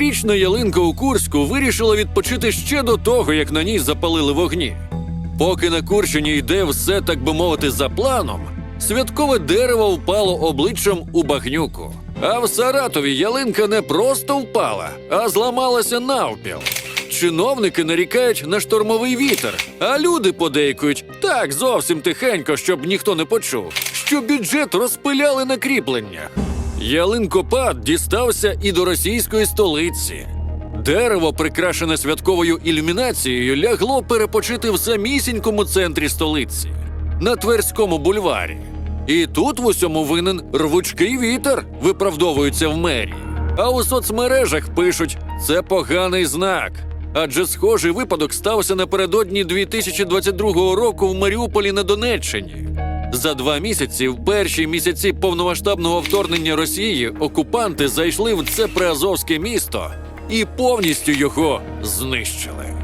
Новорічна ялинка у Курську вирішила відпочити ще до того, як на ній запалили вогні. Поки на Курщині йде все, так би мовити, за планом, святкове дерево впало обличчям у багнюку. А в Саратові ялинка не просто впала, а зламалася навпіл. Чиновники нарікають на штормовий вітер, а люди подейкують так зовсім тихенько, щоб ніхто не почув, що бюджет розпиляли на кріпленнях. Ялинкопад дістався і до російської столиці. Дерево, прикрашене святковою ілюмінацією, лягло перепочити в самісінькому центрі столиці на Тверському бульварі. І тут в усьому винен рвучкий вітер, виправдовуються в мерії. А у соцмережах пишуть це поганий знак. Адже схожий випадок стався напередодні 2022 року в Маріуполі на Донеччині. За два місяці, в перші місяці повномасштабного вторгнення Росії, окупанти зайшли в це приазовське місто і повністю його знищили.